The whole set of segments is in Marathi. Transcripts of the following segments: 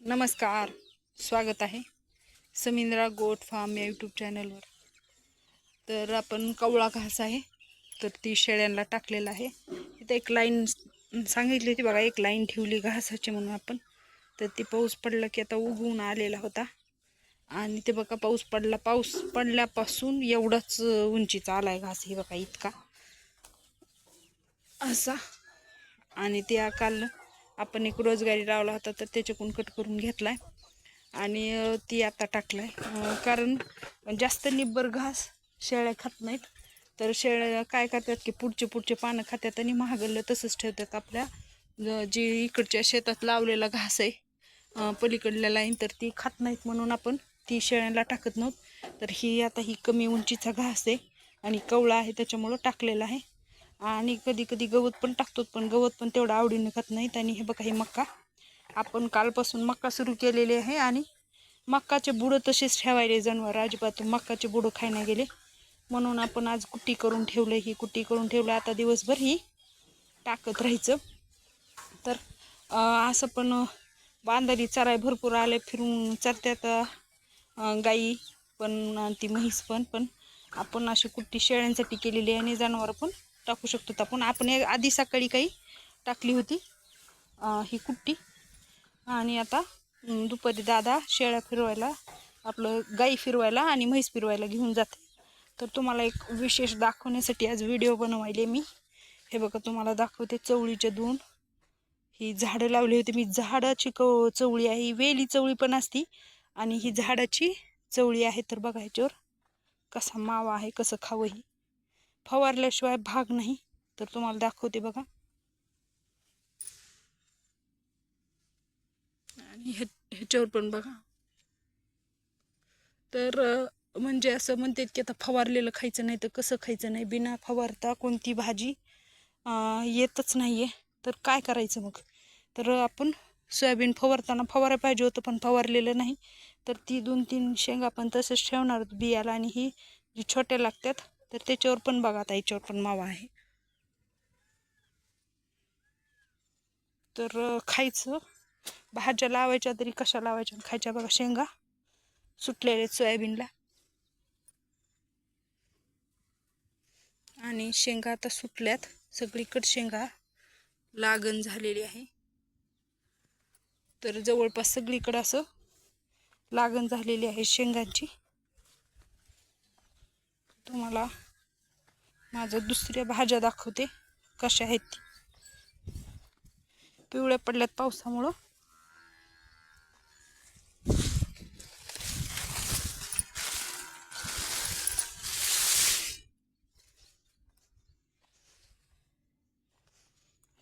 नमस्कार स्वागत आहे समिंद्रा गोट फार्म या यूट्यूब चॅनलवर तर आपण कवळा घास आहे तर ती शेळ्यांना टाकलेला आहे. इथं एक लाईन सांगितली होती बघा एक लाईन ठेवली घासाची म्हणून आपण. तर ती पाऊस पडला की आता उगवून आलेला होता. आणि ते बघा पाऊस पडला पाऊस पडल्यापासून एवढाच उंचीचा आला आहे घास हे बघा इतका. असा. आणि त्या काल आपण एक रोजगारी लावला होता तर त्याच्याकडून कट करून घेतलाय. आणि ती आता टाकला आहे कारण जास्त निब्बर घास शेळ्या खात नाहीत. तर शेळ्या काय करतात की पुढचे पुढचे पानं खात्यात आणि महागल्लं तसंच ठेवतात आपल्या. जे इकडच्या शेतात लावलेला घास आहे पलीकडल्या लाईन तर ती खात नाहीत म्हणून आपण ती शेळ्यांना टाकत नव्हत. तर ही आता ही कमी उंचीचा घास आहे आणि कवळा आहे त्याच्यामुळं टाकलेला आहे. आणि कधी कधी गवत पण टाकतो पण गवत पण तेवढं आवडीनं खात नाहीत. आणि हे बघा हे मक्का. आपण कालपासून मक्का सुरू केलेली आहे आणि मक्काचे बुडं तसेच ठेवायले जनावर. अजिबात मक्काचे बुडं खायला गेले. म्हणून आपण आज कुट्टी करून ठेवलं ही कुट्टी करून ठेवलं. आता दिवसभर ही टाकत राहायचं. तर असं पण बांधारी चराय भरपूर आले फिरून चरत्यात गाई पण ती म्हैस पण पण आपण अशी कुट्टी शेळ्यांसाठी केलेली आहे आणि जनावर पण. टाकू शकतो आपण आपण एक आधी सकाळी काही टाकली होती. ही कुट्टी. आणि आता दुपारी दादा शेळ्या फिरवायला आपलं गाई फिरवायला आणि म्हैस फिरवायला घेऊन जाते. तर तुम्हाला एक विशेष दाखवण्यासाठी आज व्हिडिओ बनवायले मी. हे बघा तुम्हाला दाखवते चवळीचे दोन. ही झाडं लावली होती. मी झाडाची क चवळी आहे. ही वेली चवळी पण असती. आणि ही झाडाची चवळी आहे. तर बघा ह्याच्यावर कसा मावा आहे कसं खावं ही. फवारल्याशिवाय भाग नाही. तर तुम्हाला दाखवते बघा. आणि ह्या ह्याच्यावर पण बघा. तर म्हणजे असं म्हणतात की आता फवारलेलं खायचं नाही तर कसं खायचं नाही. बिना फवारता कोणती भाजी येतच नाही आहे तर काय करायचं मग? तर आपण सोयाबीन फवारताना फवारा पाहिजे होतं पण फवारलेलं नाही. तर ती दोन तीन शेंगा पण तसंच ठेवणार बियाला आणि ही जी छोट्या लागतात तर त्याच्यावर पण बघा आता याच्यावर पण मावा आहे. तर खायचं. भाज्या लावायच्या तरी कशा लावायच्या आणि खायच्या बघा शेंगा. सुटलेले सोयाबीनला. आणि शेंगा आता सुटल्यात. सगळीकडे शेंगा लागण झालेली आहे. तर जवळपास सगळीकडं असं लागण झालेली आहे शेंगांची. तुम्हाला माझं दुसऱ्या भाज्या दाखवते. कशा आहेत ती. पिवळ्या पडल्यात पावसामुळं.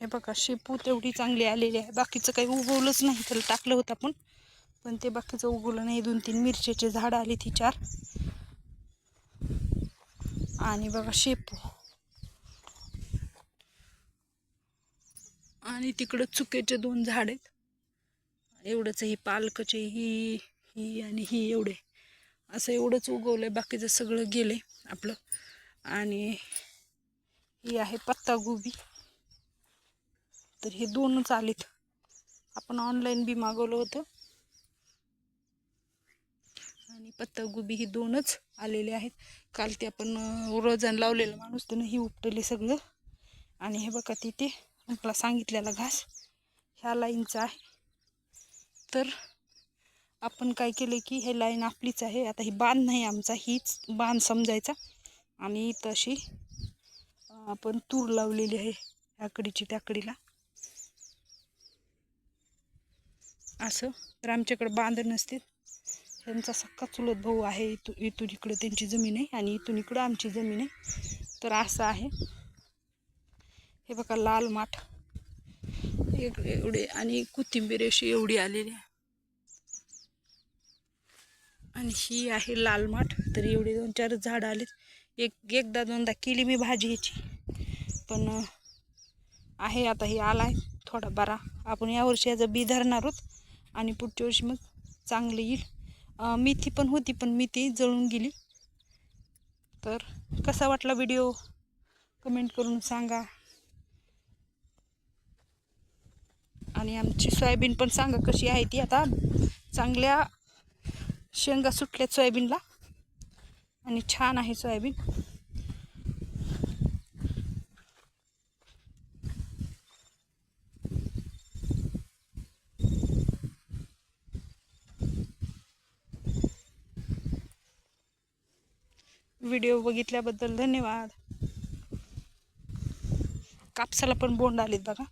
हे बघा शेपू तेवढी चांगली आलेली आहे. बाकीचं काही उगवलंच नाही. त्याला टाकलं होतं आपण. पण ते बाकीचं उगवलं नाही. दोन तीन मिरच्याचे झाडं आली ती चार. आणि बघा शेपू. आणि तिकडं चुकेचे दोन झाड आहेत. एवढंच हे पालकचे ही ही आणि ही एवढे. असं एवढंच उगवलंय बाकीचं सगळं गेलंय आपलं. आणि ही आहे पत्तागोबी तर हे दोनच आलेत. आपण ऑनलाईन बी मागवलं होतं आणि पत्तागोबी ही दोनच आलेले आहेत. काल ते आपण रोजन लावलेलं माणूस त्यानं ही उपटले सगळं. आणि हे बघा तिथे आपला सांगितलेला घास ह्या लाईनचा आहे. तर आपण काय केलं की हे लाईन आपलीच आहे. आता ही बांध नाही आमचा हीच बांध समजायचा. आणि तशी आपण तूर लावलेली आहे याकडीची त्याकडीला असं तर आमच्याकडे बांध नसते त्यांचा सक्का चुलत भाऊ आहे इथू इथून इकडं त्यांची जमीन आहे आणि इथून इकडं आमची जमीन आहे. तर असं आहे. हे बघा लाल माठ. एक- एवढे आणि कोथिंबीर अशी एवढी आलेली आहे. आणि ही आहे लाल माठ. तर एवढे दोन चार झाडं आलेत. एक एकदा दोनदा केली मी भाजी ह्याची. पण आहे आता हे आलाय थोडा बरा. आपण यावर्षी याचं बी धरणार आहोत आणि पुढच्या वर्षी मग चांगलं येईल. मेथी पण होती पण मेथी जळून गेली. तर कसा वाटला व्हिडिओ कमेंट करून सांगा. आणि आमची सोयाबीन पण सांगा कशी आहे ती. आता चांगल्या शेंगा सुटल्यात सोयाबीनला. आणि छान आहे सोयाबीन. व्हिडिओ बघितल्याबद्दल धन्यवाद. कापसाला पण बोंड आलेत बघा.